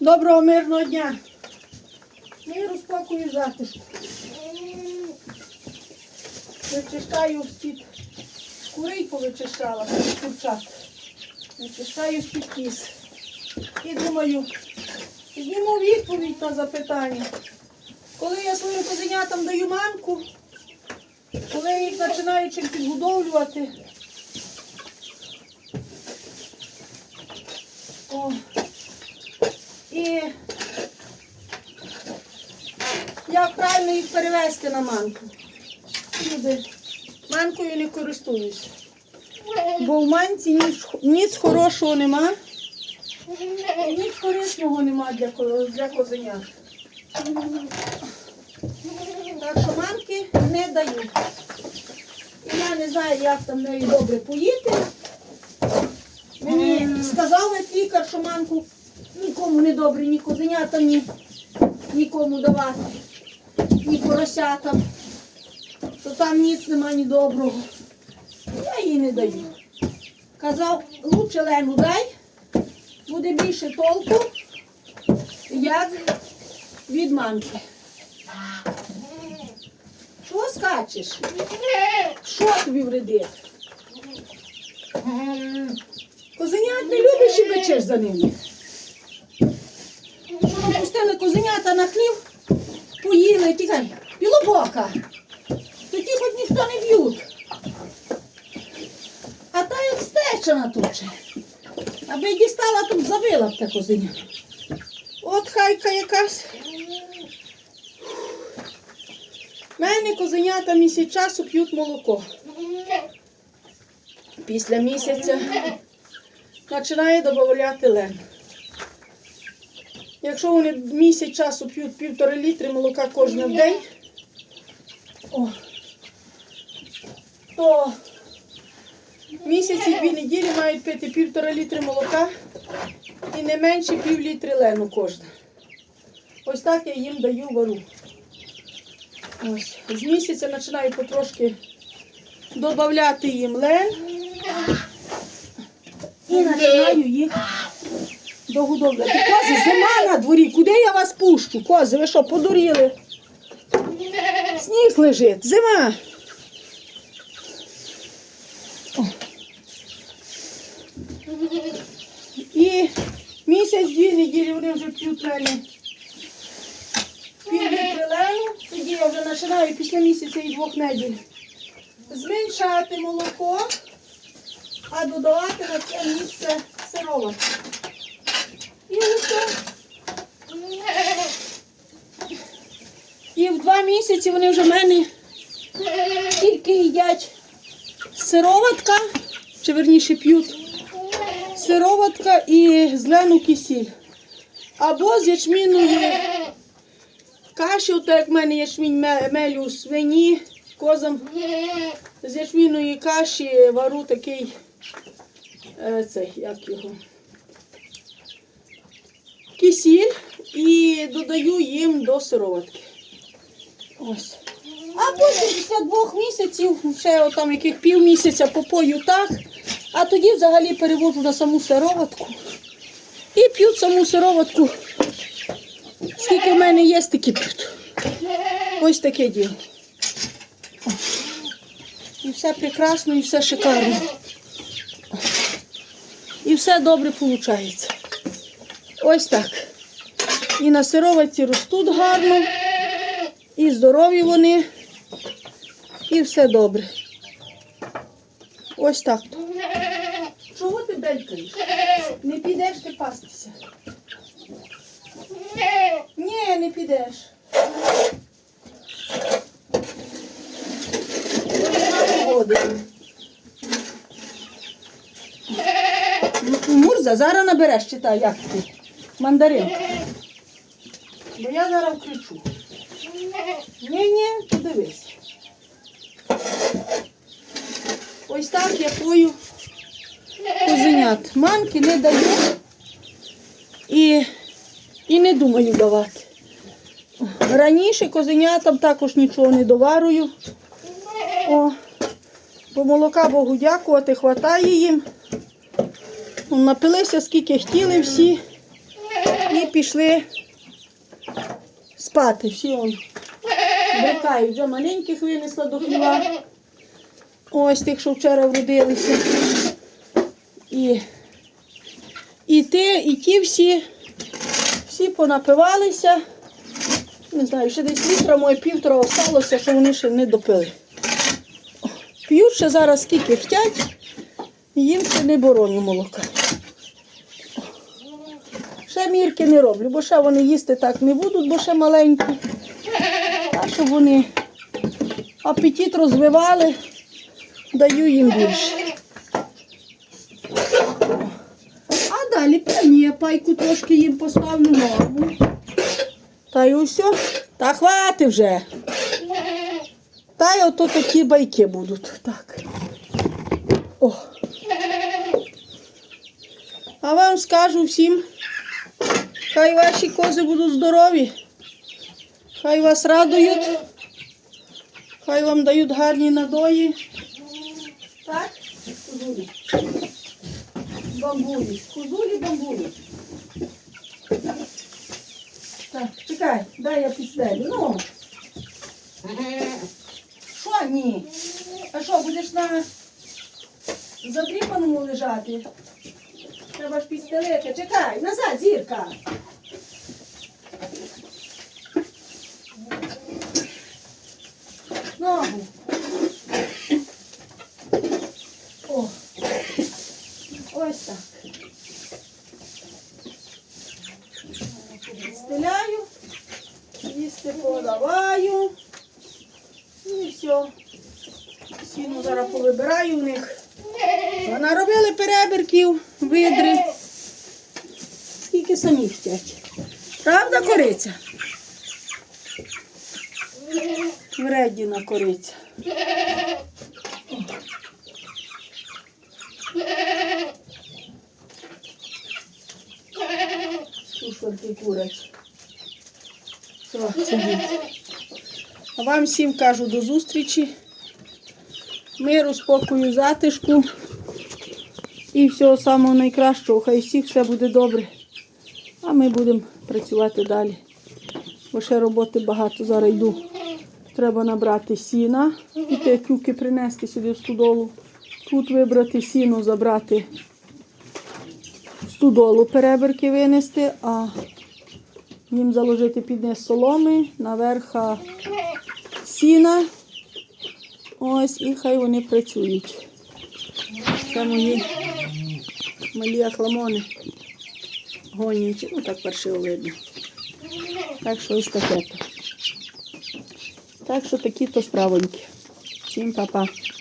Доброго мирного дня. Миру, спокою затишку. Вичищаю з-під повичищала, курчат. Вичищаю з-під кіз. І думаю, зніму відповідь на запитання. Коли я своїм козенятам даю манку, коли я їх починаю чим підгодовлювати. О, і як правильно їх перевести на манку? Люди, манкою не користуюся. Бо в манці ніч, хорошого нема, і ніц корисного нема для, для козенят. Так що манки не даю. І я не знаю, як там нею добре поїти. Мені сказав лікар, що манку нікому не добре, ні козенятам, ні нікому давати, ні поросятам. Що там ніц нема ні доброго. Я їй не даю. Казав, лучше лену дай, буде більше толку, як від манки. Що скачеш? Що тобі вредить? Козенят не любиш і печеш за ними. Пустили козенята на хлів, поїли, тікай, білобока. Тоді хоч ніхто не б'ють. А та як стечена тут. Аби дістала, б забила б те козеня. От хайка якась. У мене козенята місяць часу п'ють молоко. Після місяця починає додати лен. Якщо вони місяць часу п'ють півтори літри молока кожен день, о, то місяць і дві неділі мають пити півтора літри молока і не менше пів літри лену кожна. Ось так я їм даю вару. Ось. З місяця починаю потрошки додати їм лен і починаю їх догодовляти. Кози, зима на дворі, куди я вас пущу? Кози, ви що, подуріли? Сніг лежить, зима. І місяць-дві неділі вони вже п'ють мене пів тоді я вже починаю після місяця і двох неділь зменшати молоко, а додавати на це місце сироватку. І в два місяці вони вже в мене тільки їдять. Сироватка, чи верніше п'ють. Сироватка і зелену кисіль. Або з ячміної каші, от як в мене ячмінь ме- мелю свині, козам. З ячмінної каші вару такий, е, цей, як його, кисіль і додаю їм до сироватки. Ось. А потім після двох місяців, ще от там яких пів місяця попою так, а тоді взагалі переводжу на саму сироватку. І п'ють саму сироватку. Скільки в мене є, стільки п'ють. Ось таке діло. І все прекрасно, і все шикарно. І все добре виходить. Ось так. І на сироватці ростуть гарно, і здорові вони, і все добре. Ось так. Чого ти белькаєш? Не підеш ти пастися. Ні, не підеш. Мурза, зараз набереш, читай, як ти. Мандарин. Бо я зараз кричу. Ні, ні, подивись. Ось так я пою козенят. Манки не даю і, і не думаю давати. Раніше козенятам також нічого не доварую. О, бо молока Богу дякувати, хватає їм. Напилися скільки хотіли всі. Пішли спати. Всі он брикають. Вже маленьких винесла до хліва. Ось тих, що вчора вродилися. І, і ти, і ті всі, всі понапивалися. Не знаю, ще десь літра моє півтора осталося, що вони ще не допили. П'ють ще зараз скільки хотять, і їм ще не бороню молока. Ще мірки не роблю, бо ще вони їсти так не будуть, бо ще маленькі. А щоб вони апетит розвивали, даю їм більше. А далі певні, пайку трошки їм поставлю норму. Та й усе. Та хвати вже. Та й ото такі байки будуть. Так. О. А вам скажу всім, хай ваші кози будуть здорові. Хай вас радують. Хай вам дають гарні надої. Так? Кузулі. Бамбулі. Кузулі, бамбулі. Так, чекай, дай я підстелю. Ну. Що ні? А що, будеш на задріпаному лежати? Треба ж підстелити. Чекай, назад, зірка. Ногу. О. Ось так. Стеляю, їсти подаваю. І все. Сіну зараз повибираю в них. Наробили перебірків, видри. Скільки самі хотять. Правда, кориця? Вредіна кориця. Слушай, курець. Вам всім кажу до зустрічі. Миру, спокою, затишку. І всього самого найкращого. Хай всіх все буде добре. А ми будемо працювати далі. Бо ще роботи багато. Зараз йду. Треба набрати сіна і те тюки принести сюди в студолу. Тут вибрати сіно, забрати студолу перебірки винести, а їм заложити під низ соломи, наверха сіна. Ось і хай вони працюють. Це мої малі ахламони гонять. Ну так паршиво видно. Так що ось таке. Так що такі то справоньки. Всім па-па.